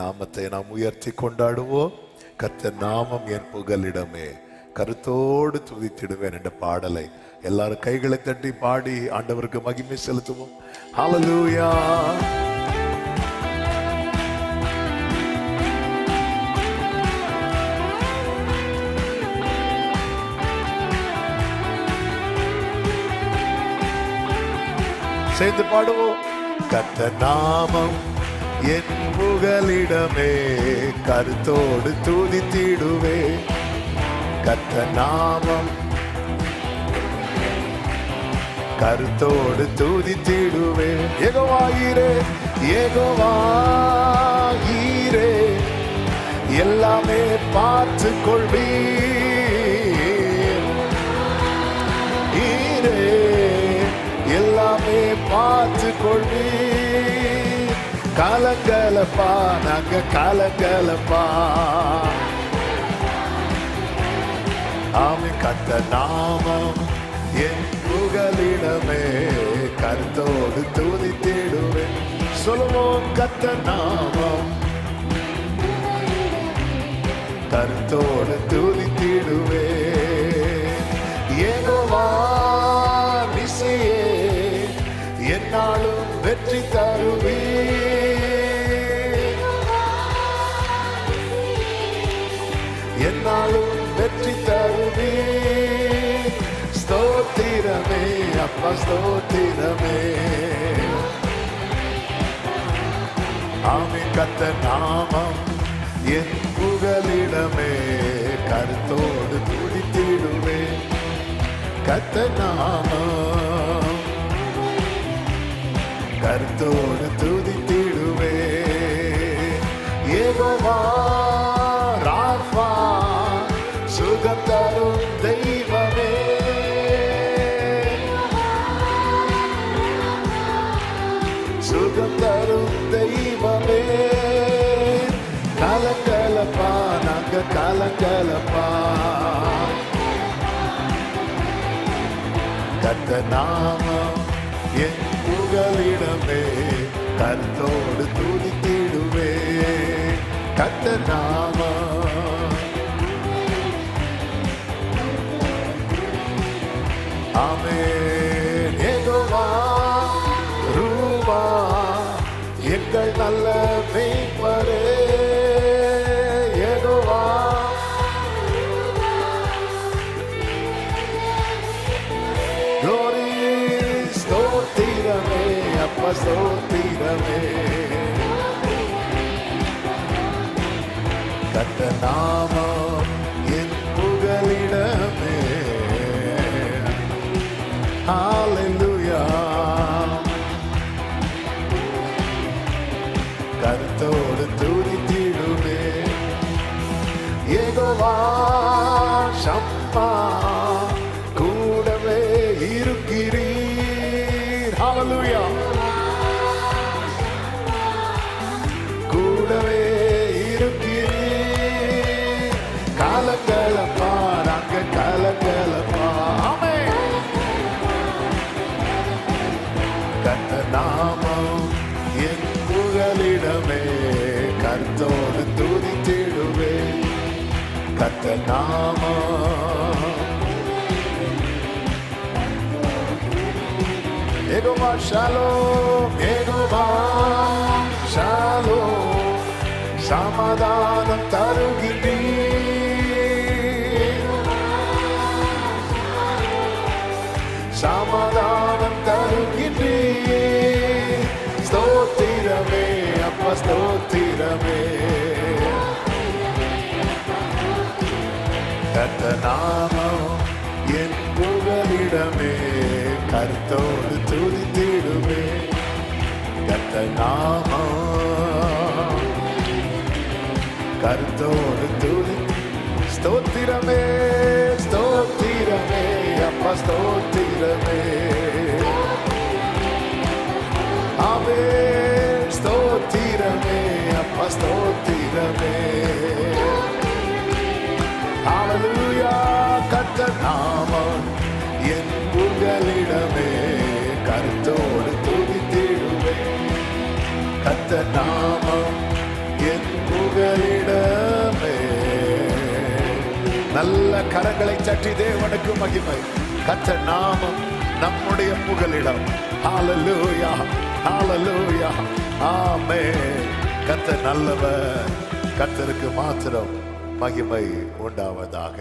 நாமத்தை நாம் உயர்த்தி கொண்டாடுவோம். கத்த நாமம் என் புகலிடமே. கருத்தோடு துதித்திடுவேன் என்ற பாடலை எல்லாரும் கைகளை தட்டி பாடி ஆண்டவருக்கு மகிமை செலுத்துவோம். ஹalleluya சேர்ந்து பாடுவோம். கத்த நாமம் என் புகலிடமே கருத்தோடு துதித்திடுவே. கத்த நாமம் கருத்தோடு துதித்திடுவே. ஏகோவாயிரே ஏகோவாயிரே எல்லாமே பார்த்து கொள்வீர். எல்லாமே பார்த்து கொள்வீர். கலங்கலப்பா நாங்க கலங்கலப்பா ஆமை கத்த நாமம் என் புகலிடமே கருத்தோடு துதித்திடுவேன் சொல்லுவோம் கத்த நாமம் கருத்தோடு துதித்திடுவே. ஏகோவா நிசையே என்னாலும் வெற்றி தருவே நாளும் வெற்றி தருவே ஸ்தோத்திரமே அப்பா ஸ்தோத்திரமே ஆமை கத்த நாமம் என் புகலிடமே கருத்தோடு துடித்திடுவே கத்த நாமம் கருத்தோடு துதித்திடுவே ஏகோவா கலங்கலப்பா கத்த நாமம் என் புகலிடமே கருத்தோடு துதித்திடுவே ஸ்தோத்திரமே அப்பா ஸ்தோத்திரமே கத்த நாமம் புகலிடமே கர்த்தோடு துதித்திடுவே கத்த நாமம் ஏகோவா ஷாலோம் ஏகோவா ஷாலோம் சமாதானம் தருகின்றீர் ஸ்தோத்திரமே கத்த நாமம் என் புகலிடமே கருத்தோடு துதித்திடுமே. கத்த நாமம் கருத்தோடு துதி ஸ்தோத்திரமே ஸ்தோத்திரமே அப்பா ஸ்தோத்திரமே. ஸ்தோத்திரமே. ஹalleluya கத்த நாமம் என் புகலிடமே. கருத்தோடு துதித்திடுவே கத்த நாமம் என் புகலிடமே. நல்ல கரங்களை சற்றி தேவனுக்கு மகிமை. கத்த நாமம் நம்முடைய புகலிடம். ஹalleluya ஹalleluya ஆமென். கத்த நல்லவர் கத்தருக்கு மாத்திரம் மகிமை உண்டாவதாக.